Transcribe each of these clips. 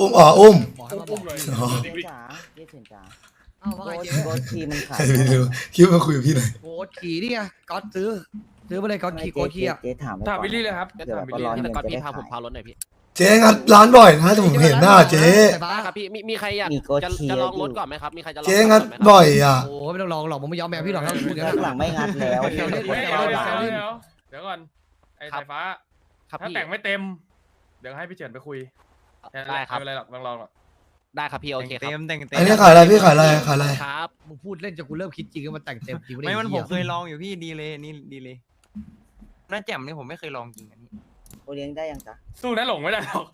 อุ้มอ๋ออุ้มบอกให้มาบอกอ๋อเจ๊จ๋าเจ๊เฉินจ๋าเอาว่าโกไงดเจ๊โกดทีมันขาใครยจะไปรู้คิดวามาคุยกับพี่หน่อยโกดขี่นี่ไงก๊อตซื้อ ซื้อมาเลยก๊อตขี่โกดขี่อะเจ๊ถามถามวิลลี่เลยครับเดี๋ยวแบบร้อนพี่เงิตะนกอนจะพี่ได้พาผมขาพาย รถหน่อยพี่เจ๊งัดร้านบ่อยนะแต่ผมเห็นหน้าเจ๊ไฟฟ้าครับพี่มีมีใครอยากมีโกดจะขี่จะลองรถก่อนไหมครับมีใครจะลองเจ๊งัดก่นไหมครับ่อยอะ โอ้ไม่ต้องลองหรอกผมไม่ยอมแมวพี่หรอกถ้าพูดอย่างข้านั้นงหลังไม่งัดแล้วเดี๋ยวเล่นเดี๋ยวเดี๋ยวเดี๋ยวเล่นเดี๋ยวเดี๋ยวก่อนไอ้สายฟ้า ครับถ้าพี่แต่งไม่เต็ม เดี๋ยวให้พี่เฉินไปคุย ได้ครับ ไม่เป็นไรหรอกลองลองหรอกได้ครับพี่โอเคคเต็รับมแต่งเต็มอันนี้ขายอะไรพี่ขายอะไรขายอะไรครับมึงพูดเล่นจนกูเริ่มคิดจริงว่ามันแต่งเต็มจริงไม่มันผมเคเคยลองอยู่พี่ดีเลยนี่ดีเลยน่าแจ่มนี่ผมไม่เคยลองจริงอันนี้ โอเลี้ยงได้ยังจ๊ะสู้น้าหลงไม่ได้หรอก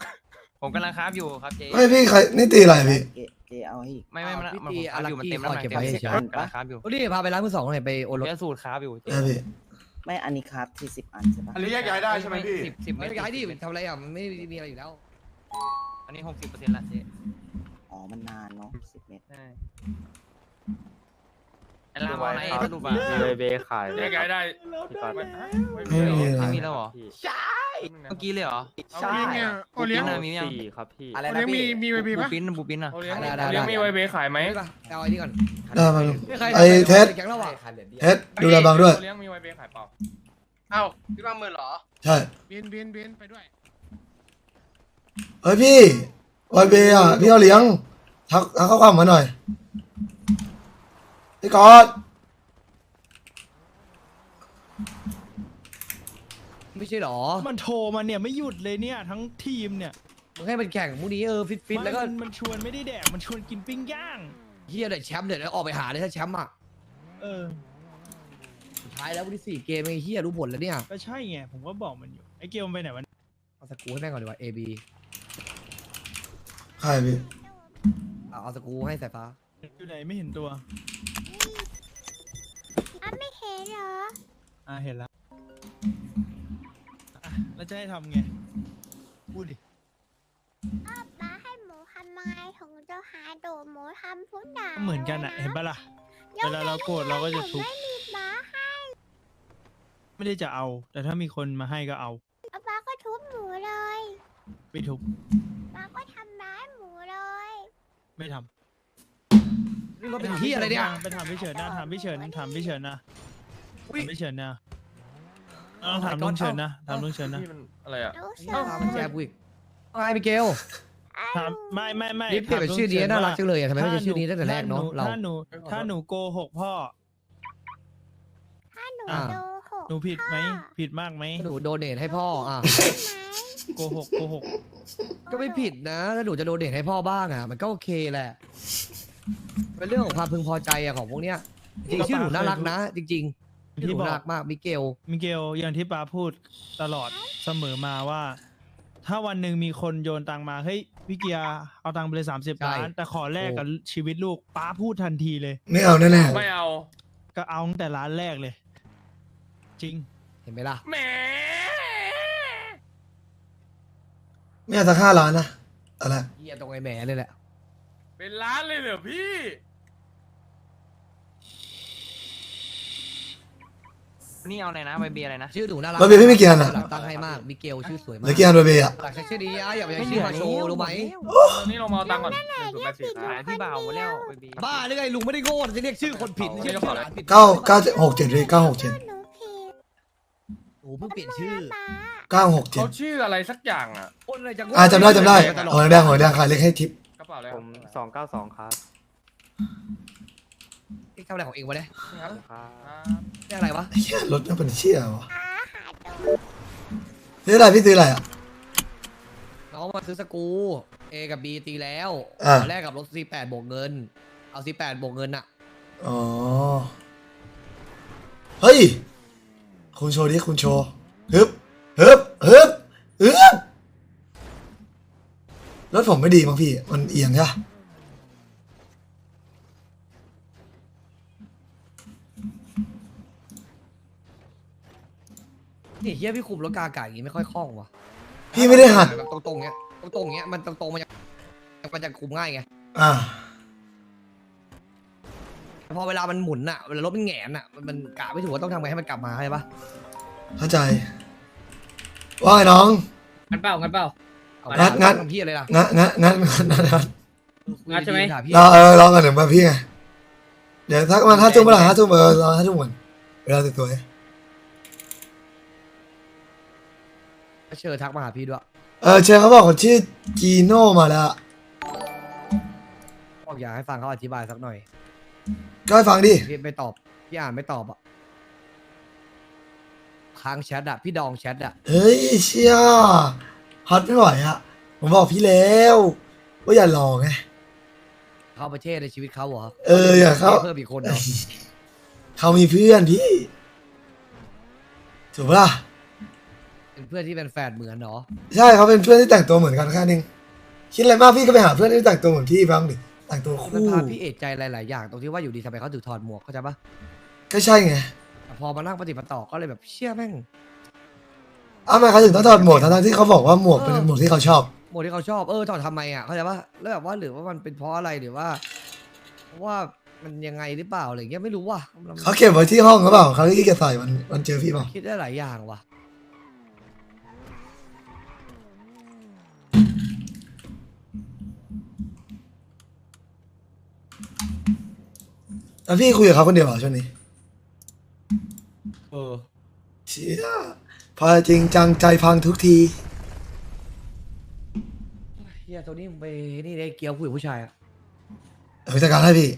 ผมกำลังคราฟอยู่ครับเจ๊ไม่พี่ใครนี่ตีอะไรพี่เจ๊เจ๊เอาให้อีก ไม่ไม่มันพี่มันตีผมคอาราฟรัอกยู่มันกี้เต็มคแล้วอยนะเก็บเต็มไว้เสร็จเฉยกำลังคราฟอยู่ๆโอ้นี่พาไปร้านมือสองหน่อยไปโอนรถเจ๊สูตรคราฟอยู่เจ๊ได้พี่ไม่อันนี้ครับที่สิบอันใช่ปะอันนี้แยกย้ายได้ใช่ไหมพี่ สิบสิบไม่เมตรย้ายดิทำอะไรอะมันไม่มีอะไรอยู่แล้ว อันนี้หกสิบเปอร์เซ็นต์ละเจ๊อ๋อ มันนานเนาะสิบเมตรใช่ไอ้ลามเอาไหนสรุปอะมีเบขายแยกย้ายได้พี่ก๊อตไม่ไม่มีอะไรไม่มีแล้วเหรอ ใช่เมื่อกี้เลยเหรอเอาเลี้ยงเนี่ยโอเลี้ยงนะมียังสี่ครับพี่อะไรนะพี่ มีไวบีบูปะปินบูปินอะเอาเลี้ยงเอาเลี้ยงมีไวบีขายไหมไม่ป่ะเอาไอ้นี่ก่อนได้มาไม่เคยไอ้เท็ดแก๊งเราอะเท็ดดูแลบางด้วยเอาเลี้ยงมีไวบีขายเปล่าเอ้าพี่ว่ามือเหรอ ใช่บินบินบินไปด้วย เฮ้ยพี่วันเบย์อะพี่เอาเลี้ยงทักทักข้อความมาหน่อยพี่ก๊อตไม่ใช่หรอมันโทรมาเนี่ยไม่หยุดเลยเนี่ยทั้งทีมเนี่ยมึงให้มันแข่งพวกนี้เออฟิตฟิตแล้วก็มันมันชวนไม่ได้แดกมันชวนกินปิ้งย่างเฮียได้แชมป์เดี๋ยวออกไปหาเลยถ้าแชมป์อะเออสุดท้ายแล้ววันที่สี่เกมไอ้เฮียรู้ผลแล้วเนี่ยก็ใช่ไงผมก็บอกมันอยู่ไอ้เกลมันไปไหนวันเอาสกรูให้แม่งก่อนดีกว่า A B ใครพี่เอาเอาสกรูให้สายฟ้า อยู่ไหนไม่เห็นตัวอะไม่เห็นเหรอ อ่าเห็นแล้วอะแล้วจะให้ทำไง พูดดิป้าป้าให้หมูทำไมถึงจะหาโดดหมูทำทุกอย่างก็เหมือนกันอะ เห็นปะล่ะ เวลาเราโกรธเราก็จะทุบ ไม่มีป้าให้ไม่ได้จะเอา แต่ถ้ามีคนมาให้ก็เอาแล้วป้าก็ทุบหมูเลย ไม่ทุบ ป้าก็ทำร้ายหมูเลย ไม่ทำนี่รถเป็นเฮียอะไรเนี่ยไปถามพี่เฉินนะถามพี่เฉินถามพี่เฉินนะอุ๊ยถามพี่เฉินนะต้องถามลุงเฉินนะถามลุงเฉินนะนี่มันอะไรอะ รู้สึกพามันแจมกูอีกเอาไงมิเกลถามไม่ไม่ไม่นี่เปลี่ยนเป็นชื่อนี้น่ารักจังเลยอะทำไมไม่ใช่ชื่อนี้ตั้งแต่แรกเนาะเรา ถ้าหนูถ้าหนูโกหกพ่อ ถ้าหนูอ่า โดหกหนูผิดไหมพ่อผิดมากไหมหนูโดเนทให้พ่ออะใช่ไหมโกหกโกหก ก็ไม่ผิดนะถ้าหนูจะโดเนทให้พ่อบ้างอะ มันก็โอเคแหละ เป็นเรื่องของความพึงพอใจอะของพวกเนี้ยจริงๆชื่อหนูน่ารักนะ จริงๆชื่อหที่นูบอน่ากรักมากมิเกล มิเกลอย่างที่ป้าพูดตลอดเสมอมาว่า ถ้าวันหนึ่งมีคนโยนตังมาเฮ้ยพี่เกียร์เอาตังค์ไปเลยสามสิบล้าน แต่ขอแลกกับชีวิตลูกป้าพูดทันทีเลย ไม่เอาแน่ไม่เอา ก็เอาตั้งแต่ร้านแรกเลย จริง เห็นไหมล่ะ แหม ๆ ไม่เอาสักห้าล้านนะอะไรเฮียตรงไอ้แหมเลยแหละเป็นล้านเลยเหรอพี่ นี่เอาไหนนะใบเบียร์อะไรนะ ชื่อหนูน่ารักวันเบย์พี่ไม่เกี่ยนอะหลังตั้งให้มากมิเกลชื่อสวยเหมาลือกกี่อันวันเบย์อะหลังใช้ชื่อนี้อะอย่าไปใช้ชื่อมาโชว์รู้ไหมนี่เรามาเอาตังค์ก่อนหนึ่งศูนย์แปดสี่หายพี่บ่าวหมดแล้วใบเบียร์บ้าหรือไงลุงไม่ได้โง่จะเรียกชื่อคนผิดเอาชื่อไม่ต้องขอเลยหลานผิดเก้าเก้าหกเจ็ดเลยเก้าหกเจ็ดหนูผิด หนูเพิ่งเปลี่ยนชื่อป้าเก้าหกเจ็ดเขาชื่ออะไรสักอย่างอะคนอะไรจะโง่อ่าจำได้จำได้ตลอหัวแดงหัวแดงขายเล็กให้ทิปกระเป๋าอะไรผมสองเก้าสองครับเอ๊ะทำอะไรของเองวะเนี่ยครับครับเรียกอะไรวะเฮียรถมันเป็นเชี่ยวะป้าหาโดดซื้ออะไรพี่ซื้ออะไรอะน้องมาซื้อสกรู A กับ B ตีแล้วอ่าขอแรกกับรถ C8 บวกเงิน เอา C8 บวกเงินอะอ๋อเฮ้ย คุณโชว์ดิคุณโชว์ฮึบฮึบฮึบฮึบรถผมไม่ดีมั้งพี่ มันเอียงใช่ปะนี่เฮียพี่คุมรถกาอากาศอย่างงี้ไม่ค่อยคล่องว่ะพี่ไม่ได้หัดแบบตรงๆเงี้ยตรงๆเงี้ยมันตรงๆมันจะมันจะคุมง่ายไงอ่า พอเวลามันหมุนอะเวลารถมันแหงนอะมันมันกะไม่ถูกว่าต้องทำไงให้มันกลับมาใช่ปะเข้าใจ ว่าไงน้อง งันเปล่างันเปล่า เอางัดงัด ทำพี่อะไรล่ะงั้นงั้นงั้นงั้นงั้นงัดใช่ไหม ถาพี่เราเออลองกันหนึ่งมาพี่ไง เดี๋ยวทักมาห้าทุ่มเมื่อไหร่ห้าทุ่มเออรอห้าทุ่มก่อนเวลาสวยเชิญทักมาหาพี่ด้วยๆเออเชฟเขาบอกคนชื่อจีโน่มาแล้ว บอกอยากให้ฟังเขาอธิบายสักหน่อย ก็ให้ฟังดิ พี่ไม่ตอบ พี่อ่านไม่ตอบอะ ค้างแชทอะ พี่ดองแชทอะ เฮ้ยเชี่ยฮอตไม่ไหวอะผมบอกพี่แล้วว่าอย่าหลอกไง เข้าประเทศในชีวิตเขาเหรอเอออย่าเข้า เพิ่มอีกคนเหรอเขามีเพื่อนพี่ถูกปะล่ะเป็นเพื่อนที่เป็นแฟนเหมือนเนาะใช่เขาเป็นเพื่อนที่แต่งตัวเหมือนกันแค่นึงคิดอะไรมากพี่ก็ไปหาเพื่อนที่แต่งตัวเหมือนพี่บ้างดิ แต่งตัวมันคู่พาพี่เอกใจหลาย ๆ อย่างตรงที่ว่าอยู่ดีทำไมเขาถึงถอดหมวกเข้าใจปะก็ใช่ไงแต่พอมานั่งปฏิบัติต่อก็เลยแบบเชื่อแม่ง อ้าวทำไมเขาถึงต้องถอดหมวกทั้งๆที่เขาบอกว่าหมวกเป็นหมวกที่เขาชอบ หมวกที่เขาชอบเออถอดทำไมอะเข้าใจปะแล้วแบบว่าหรือว่ามันเป็นเพราะอะไรหรือว่าเพราะว่ามันยังไงหรือเปล่าอะไรอย่างเงี้ยไม่รู้ว่ะเขาเก็บไว้ที่ห้องหรือเปล่าเขาที่เก็บใส่มันมันเจอพี่เปล่าคิดได้หลายอย่างว่ะ แล้วพี่คุยกับเขาคนเดียวเหรอช่วงนี้เออเชี่ยพอจริงจังใจพังทุกที เฮียตัวนี้มึงไปนี่ได้เกี่ยวคุยกับผู้ชายอะเออจัดการให้พี่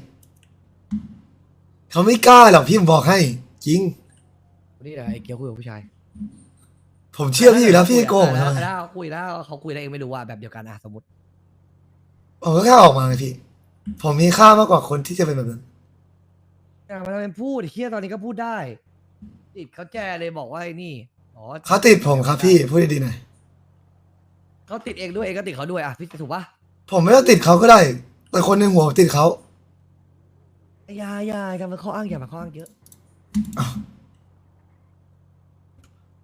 เขาไม่กล้าหรอกพี่ผมบอกให้ จริงตัวนี้แหละไอ้เกี่ยวคุยกับผู้ชายผมเชื่อพี่อยู่แล้วพี่โกหกแล้ทำวไมแล้วเขาคุยแล้วเขาคุยแล้วเองไม่รู้ว่าแบบเดียวกันอะสมมติ ผมก็แค่ออกมาไงพี่ ผมมีค่ามากกว่าคนที่จะเป็นแบบนั้น อะมันเป็นพูดเฮียตอนนี้ก็พูดได้ ติดเขาแจ้เลยบอกว่าไอ้นี่อ๋อเขาติดผมครับพี่พูดดีๆหน่อยเขาติดเองด้วยเองก็ติดเขาด้วยอะพี่ถูกปะผมไม่ต้องติดเขาก็ได้ แต่คนในหัวผมติดเขาอยาอยาอย่ามาข้ออ้างอย่ามาข้ออ้างเยอะ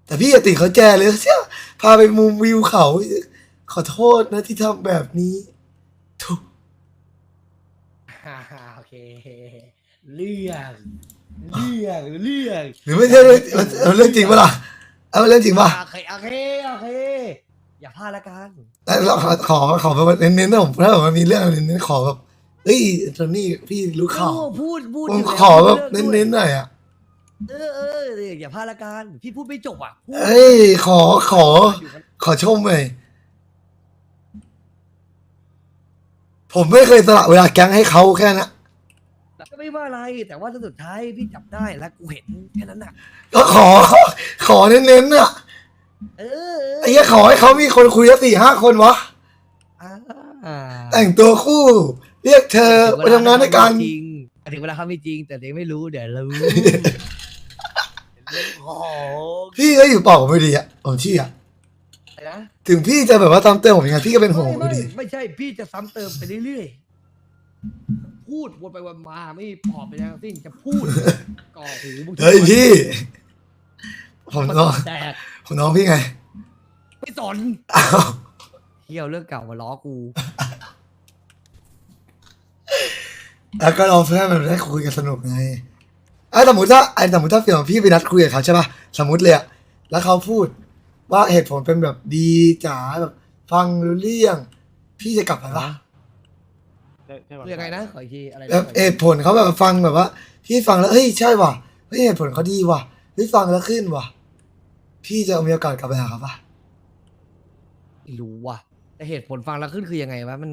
แต่พี่อย่าติดเขาแจเลยเชี่ยพาไปมุมวิวเขา ขอโทษนะที่ทำแบบนี้ทุก ฮ่าฮ่าโอ เคเรื่องเรื่องเรื่องหรือไม่ใช่เรื่องมันมันเรื่องจริงปะล่ะเอาเรื่องจริงปะโอเคโอเคโอเค อย่าพลาดละกันแต่เราขอขอขอแบบเน้นๆนะผมถ้าแบบมันมีเรื่องเน้นๆขอแบบเฮ้ยตอนนี้พี่รู้ข่าวโอ้พูดพูดผอมยู่ล้วขอแบบพูดเน้รื่อนงๆหน่อยอะเออเออเอออย่าพลาดละกันพี่พูดไม่จบอะพูดเอ้ยขอขอขอชมหน่อยผมไม่เคยสละเวลาแก๊งให้เขาแค่นั้นก็ ไม่ว่าอะไร แต่ว่าสุดท้ายพี่จับได้แล้วกูเห็นแค่นั้นน่ะ ก็ขอ ขอเน้นๆน่ะเออเออไอ้เหี้ยขอให้เขามีคนคุยสักสี่ห้าคนวะ อ่าแต่งตัวคู่ เรียกเธอไปทำงานด้วยกัน จริงถึงเวลาเขาไม่จริง แต่เด็กไม่รู้เดี๋ยวรู้โอ้โหพี่ก็อยู่เปล่าผมไม่ดีอะผมเชื่ออะไรนะถึงพี่จะแบบว่าตามเติมผมยังไงพี่ก็เป็นห่วงผมไม่อยู่ไม่ดี ไม่ใช่พี่จะซ้ำเติมไปเรื่อยๆ พูดวนไปวนมาไม่พอไปแล้วสิ้นจะพูด ก่อหูมึงเฮ้ยพี่ผมน้องแตกผมน้องพี่ไงไม่สนอ้าวเที่ยวเรื่องเก่ามาล้อกูแล้วก็เราเพื่อนมันได้คุยกันสนุกไงไอ้สมมติถ้าไอ้สมมติถ้าเปลี่ยนพี่ไปนัดคุยกับเขาใช่ป่ะสมมติเลยอะแล้วเขาพูดว่าเหตุผลเป็นแบบดีจ๋าแบบฟังรู้เรื่อง พี่จะกลับไปปะ คือยังไงนะขออีกทีอะไรนะแบบเหตุผลเขาแบบฟังแบบว่า พี่ฟังแล้วเฮ้ยใช่ว่ะเฮ้ยเหตุผลเขาดีว่ะเฮ้ยฟังแล้วขึ้นว่ะ พี่จะมีโอกาสกลับไปหาเขาปะไม่รู้ว่ะแต่เหตุผลฟังแล้วขึ้นคือยังไงวะมัน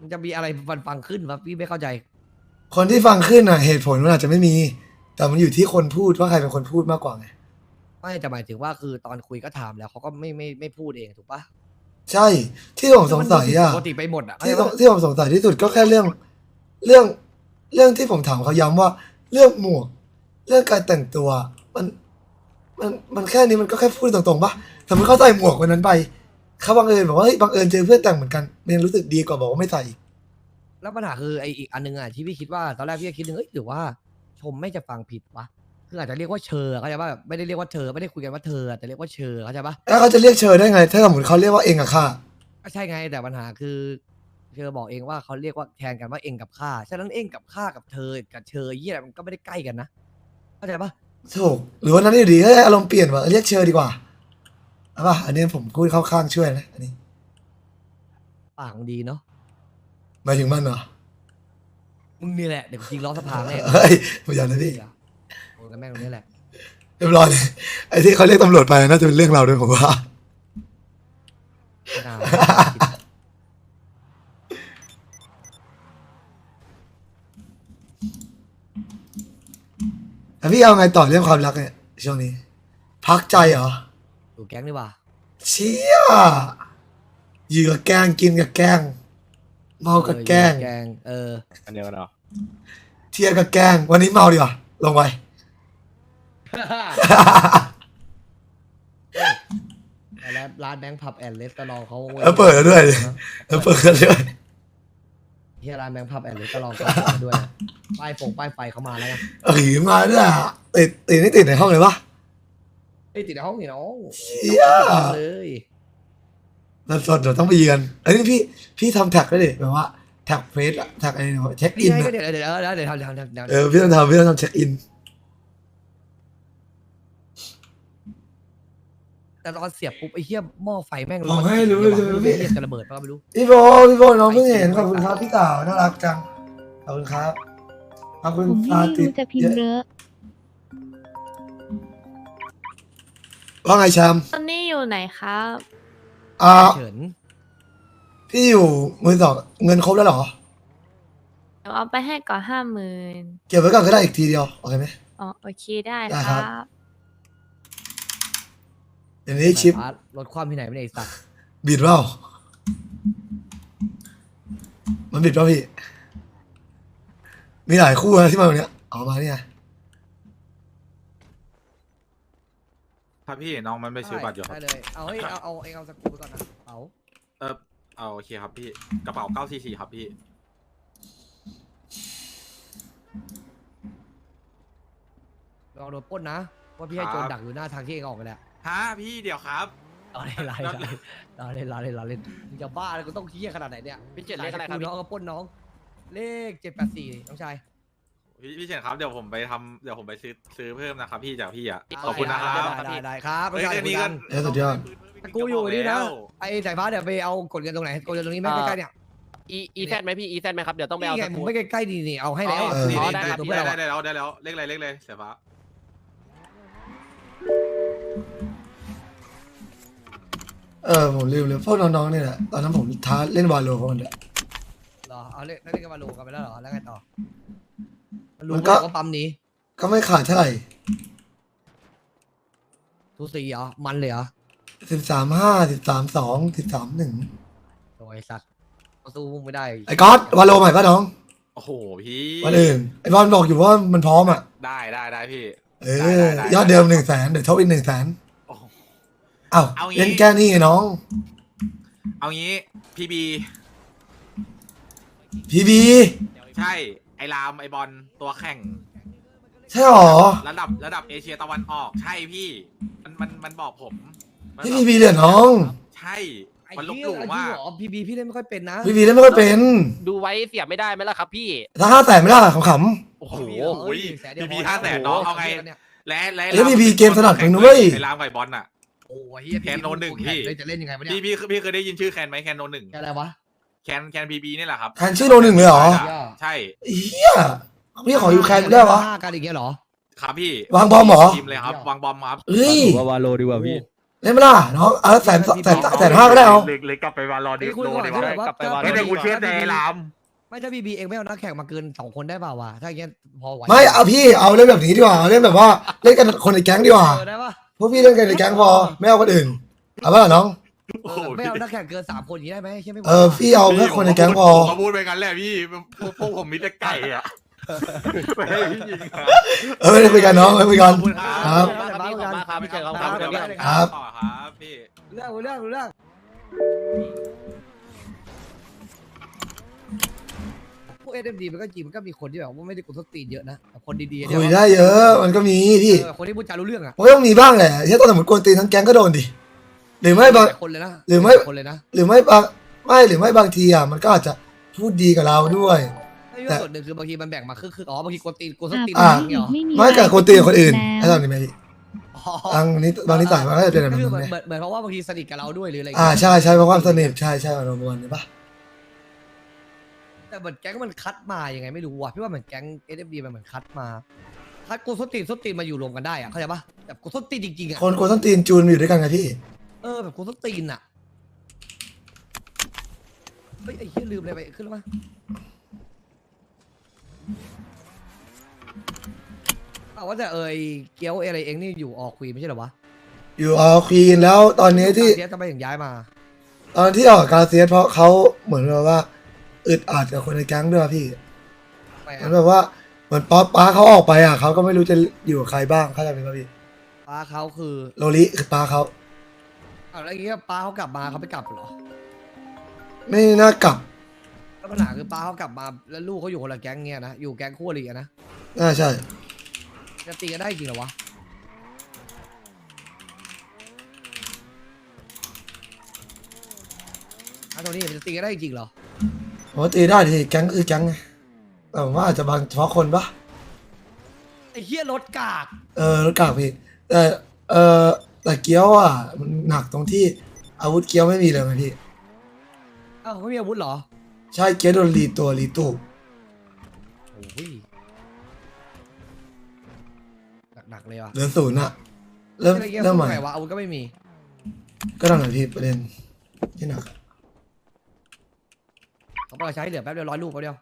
มันจะมีอะไรฟันฟังขึ้นวะพี่ไม่เข้าใจคนที่ฟังขึ้นอะเหตุผลมันอาจจะไม่มี แต่มันอยู่ที่คนพูดว่าใครเป็นคนพูดมากกว่าไง ไม่จะหมายถึงว่าคือตอนคุยก็ถามแล้วเขาก็ไม่ไม่ไม่พูดเองถูกปะ ใช่ที่ผมสงสัยอะปกติไปหมดอะที่เข้าใจผมปะที่ผมสงสัยที่สุดก็แค่เรื่อง เรื่องเรื่องที่ผมถามเขาย้ำว่า เรื่องหมวก เรื่องการแต่งตัว มันมันมันแค่นี้มันก็แค่พูดตรงๆปะสมมติเขาใส่หมวกวันนั้นไปเขาบังเอิญบอกว่าเฮ้ยบังเอิญเจอเพื่อนแต่งเหมือนกันมันยังรู้สึกดีกว่าบอกว่าไม่ใส่อีกแล้วปัญหาคือไออีกอันนึงอะที่พี่คิดว่าตอนแรกพี่ก็คิดนึงเอ้ยหรือว่า ชมไม่จะฟังผิดวะ คืออาจจะเรียกว่าเชอเขาใจปะแบบไม่ได้เรียกว่าเธอไม่ได้คุยกันว่าเธอแต่เรียกว่าเชอเขาใจปะแล้วเขาจะเรียกเชิญได้ไง ถ้าสมมติเขาเรียกว่าเองกับข้าก็ใช่ไงแต่ปัญหาคือเชอบอกเองว่าเขาเรียกว่าแทนกันว่าเองกับข้าฉะนั้นเองกับข้ากับเธอกับเชอยี่อะไรมันก็ไม่ได้ใกล้กันนะเข้าใจปะถูกหรือว่านั้นอยู่ดีก็อารมณ์เปลี่ยนว่าเรียกเชิญดีกว่าเอาป่ะอันนี้ผมพูดเข้าข้างช่วยนะอันนี้ปากมึงดีเนาะหมายถึงมันเหรอมึงนี่แหละเดี๋ยวกูยิงล้อสะพานเลยเฮ้ยไม่อยากนะพี่โอ้ย กันแม่งตรงนี้แหละ เรียบร้อยเลยไอ้ที่เขาเรียกตำรวจไปน่าจะเป็นเรื่องเราด้วยผมว่า ไม่น่าแล้วพี่เอาไงต่อเรื่องความรักเนี่ยช่วงนี้ พักใจเหรอ ดูแก๊งดีกว่าเชี่ยอยู่กับแกล้งกินกับแกล้งเมากับแกล้งแกงเออ อันเดียวกันเหรอ เที่ยวกับแกล้งวันนี้เมาดีกว่าลงไป แล้วร้านแบงค์ผับแอนด์เลสตอรองเขาแล้วเปิดแล้วด้วยแล้วเปิดแล้วด้วยเฮียร้านแบงค์ผับแอนด์เลสตอรองเขาเปิดด้วยนะป้ายฟงป้ายไฟเขามาแล้วไงเอ้ยมาด้วยอะติดติดนี่ติดในห้องเลยปะเอ้ยติดในห้องนี่น้องเชี่ยเลยแล้วสดเดี๋ยวต้องไปยืนอันนี้พี่พี่ทำแท็กได้ดิแบบว่าแท็กเฟซอะแท็กอะไรเนี่ยเช็คอินี่นไงอะก็เดี๋ยวเดี๋ยวเดี๋ยวเดี๋ยวเดี๋ยวเดี๋ยวเดี๋ยวเออพี่ต้องทำพี่ต้องทำเช็คอิน แต่ตอนเสียบปุ๊บไอ้เหี้ยหม้อไฟแม่งบอกให้รู้เลยเหี้ใช่ไหมเหี้พี่ยจะระเบิดปะก็ไม่รู้ พี่โบพี่โบน้องเพิ่งเห็นขอบคุณครับพี่เต่าน่ารักจังขอบคุณครับขอบคุณผมตาไม่ติดรู้จะพิมพ์เยอะว่าไงแชมป์ตอนนี้อยู่ไหนครับ อ่าเฉินพี่อยู่มือสองเงินครบแล้วเหรอ เดี๋ยวเอาไปให้ก่อนห้าหมื่นเก็บไว้ก่อนก็ได้อีกทีเดียวโอเคไหม อ๋อโอเคได้ได้คครัรับ บ เดี๋ยวนี้ชิปสายฟ้ารถความที่ไหนไม่ได้ไอ้สัตว์บิดเปล่า มันบิดเปล่าพี่ มีหลายคู่นะที่มาวันเนี้ยเอามาเนี่ย ครับพี่น้องมันไปซื้อบัตรอยู่ครัได้บเลย เอาเฮ้ยเอาเอาเองเอาสกรูไปก่อนนะ เอาเออเอาโอเคครับพี่กระเป๋า944ครับพี่ลองโดนปล้นนะว่าพี่ให้โจรดักอยู่หน้าทางที่เองออกไปแล้ว ฮะพี่เดี๋ยวครับ รอเล่นรอเล่นรอเล่นรอเล่นรอเล่นมึงจะบ้าเลยกูต้องเฮี้ยขนาดไหนเนี่ยพี่เจ็ดเลขอะไรครับน้องก็ปล้นน้อง เลขเจ็ดแปดสี่น้องชายพี่พี่เฉินครับเดี๋ยวผมไปทำเดี๋ยวผมไปซื้อซื้อเพิ่มนะครับ พี่จากพี่อะได้ขอบคุณนะครับ ได้ได้ได้ครับน้องเฮ้ยชายแค่นี้คุยก็กันเออสุดยอด แต่กูอยู่นี่นะไอ้สายฟ้าเดี๋ยวไปเอากดเงินตรงไหนกดเงินตรงนี้ไหมอ่าใกล้ๆเนี่ยอีอีแซดไหมพี่อีแซดไหมครับเดี๋ยวต้องไปเอานี่ไงสมึกูงตไม่ใกล้ๆดีนี่เอาให้แล้วอ๋ออะเออนี่อ๋อนี่ได้ครับได้ได้ได้แล้วได้แล้วเลขอะไรเลขอะไรเสียฟ้า เออผมลืมเลยพวกน้องๆเนี่ยแหละตอนนั้นผมท้าเล่นวาโลพวกมันด้วยเหรอเอาเล่นเล่นกันมาโลกันไปแล้วเหรอแล้วไงต่อมันรู้มันก็ ว่าปั๊มนี้ก็ไม่ขาดเท่าไหร่ทูสีเหรอมันเลยเหรอสิบสามห้าสิบสามสองสิบสามหนึ่งโอ้ยสัตว์ก็สู้มึงไม่ได้ไอ้ก๊อตวาโลใหม่ป่ะน้องโอ้โหพี่วันอื่นไอ้บอลบอกอยู่ว่ามันพร้อมอะได้ได้ได้พี่ เอได้อได้ได้ยอดเดิมหนึ่งแสนเดี๋ยวทบอีกหนึ่งแสนโอ้โหอ้าวเอางี้ เล่นแก้หนี่ไงน้อง เอางี้พี่บีพีบีใช่ไอ้รามไอ้บอลตัวแข่ง ใช่หรอระดับระดับเอเชียตะวันออกใช่พี่ มันมันมันบอกผมมันพี่บพีอกบีเลยน้องใช่ไอ้มันลบเหี้หยลู่ไอ้มาที่กหรอพีบีพี่เล่นไม่ค่อยเป็นนะพีบีเล่นไม่ค่อยเป็นดูไว้เสียไม่ได้ไหมล่ะครับพี่ ถ้าห้าแสนไม่ได้ขำ โอ้โหโอ้ย PB 500,000เนอะเอาไง และและเอ้ย PB เกมถนัดมึงนะเว้ย ไอ้รามไก่บอลน่ะ โอ้ยเหี้ยแคนโนหนึ่งพี่เลยจะเล่นยังไงวะเนี่ยพี่พี่พี่เคยได้ยินชื่อแคนไหมแคนโนหนึ่งแค่อะไรวะแคนแคนพีบีนี่แหละครับๆแทนชื่อโนหนึ่งเลยเหรอ ใช่ใช่เฮียพี่ขออยู่แคนได้วะ ฆ่ากันอย่างเงี้ยเหรอครับพี่วางบอมเหรอ ทีมเลยครับวางบอมครับเฮ้ยว่าวาโลดีกว่าพี่ เล่นไหมล่ะน้องเอาแสนแสนแสนห้าก็ได้เอาเลยเลยกลับไปวาลอดีไอ้คุยโลก่อนดีถ้าว่าแบบว่ากลับไปวางไม่ได้กูเชื่อใจราม ไม่ถ้าบีบีเองไม่เอานักแข่งมาเกินสองคนได้เปล่าวะถ้าอย่างเงี้ยพอไหวไม่เอาพี่เอาเล่นแบบนี้ดีกว่าเอาเล่นแบบว่าเล่นกันคนในแก๊งดีกว่า เออได้ปะ พวกพี่เล่นกันในแก๊งพอไม่เอาคนอื่นเอาป่ะน้องโอ้เอโหอไม่เอานักแข่งเกินสามคนอย่างนี้ได้ไหมใช่ไหมเออพี่เอาแค่คนในแก๊งพอผมก็พูดไปกันแหละพี่พวกพวกผมมิตรไก่อะไม่ให้พี่ยิงครับเออไม่ได้คุยกันน้องไม่คุยกันขอบคุณคครัรับบขอบคุณมากครับพี่เชิญครับเดี๋ยวครับไปครับต่อครับพี่เรื่องเรื่องเรื่อง พวกเอ็มดีมันก็จริงมันก็มีคนที่แบบว่าไม่ได้กดสตีนเยอะนะแต่คนดีๆเนี่ยคุยได้เยอะ มันก็มีพี่เออคนที่พูดจารู้เรื่องอะมันก็ต้องมีบ้างแหละเช่นตอนสมมติกวนตีนทั้งแก๊งก็โดนดิ หรือไม่บาง หลายคนเลยนะหรือไม่ ลายคนเลยนะหรือไม่บางไม่หรือไม่บางทีอะมันก็อาจจะพูดดีกับเราด้วย ไม่ว่าส่วนหนึ่งคือบางทีมันแบ่งมาครึ่งๆอ๋อบางทีกดตีนกดสตีนอ่าอย่างเงี้ยเหรอไม่กับคนตีกับคนอื่นให้แล้วตอนนี้ไหมพี่อ๋อบางนี้บางนิสัยมันก็จะเป็นแบบก็คือนั้นเหมือนไหมเหมือนเหมือนเพราะว่าบางทีสนิทกับเราด้วยหรืออะไรอย่างอ่าเงี้ยใช่ใช่เพราะความสนิทใช่ใช่ประมาณนี้ปะ แต่เหมือนแก๊งมันคัดมายังไงไม่รู้ว่ะพี่ว่าเหมือนแก๊งเอ d มันเหมือนคัดมาคัดกูส้นตีนส้นตีนมาอยู่รวมกันได้อะเข้าใจปะแบบกูส้นตีนจริงๆอะคนคนต้องตีนจูนมาอยู่ด้วยกันไงพี่เออแบบกูส้นตีนอะเฮ้ยไอ้เหี้ยลืมอะไรไปขึ้นแล้วมั้ยเอาว่าแต่เอยเกียวอะไรเองนี่อยู่ออกควีนไม่ใช่เหรอวะอยู่ออควีนแล้วตอนนี้ที่เดี๋ยวจะไปถึงย้ายมา ตอนที่ออกกาเซียสเพราะเขาเหมือนแบบว่า อึดอัดกับคนในแก๊งด้วยอะพี่ไปเหอะมือนแบบว่าเหมือนป๊อปป้าเขาออกไปอะเขาก็ไม่รู้จะอยู่กับใครบ้างเข้าใจไหมครับพี่ป้าเขาคือโลลิคือป้าเขาอ้าวแล้วอย่างเงี้ยป้าเขากลับมาเขาไปกลับเหรอไม่น่ากลับแล้วปัญหาคือป้าเขากลับมาแล้วลูกเขาอยู่คนละแก๊งเงี้ยนะอยู่แก๊งคู่อริกันนะน่าใช่ จะตีกันได้จริงเหรอวะอ้าวโทนี่มันจะตีกันได้จริงเหรอ ผมว่าตีได้ทีแก๊งคือแก๊งไงแต่ผมว่าอาจจะบางเฉพาะคนปะไอ้เหี้ยรถกากเออรถกากพี่แต่เออแต่เกี้ยวอะมันหนักตรงที่อาวุธเกี้ยวไม่มีเลยไงพี่อ้าวไม่มีอาวุธเหรอใช่เกี้ยวโดนรีตัวรีตู้โอ้ยหนักๆเลยว่ะเหลือศูนย์อะ เริ่มไอ้เหี้ยเริ่มใหม่สู้ไงวะอาวุธก็ไม่มี ก็นั่นแหละพี่ประเด็นที่หนัก เขาบอใช้เหลือแป๊บเดียวร้อยลูกแป๊บเดียว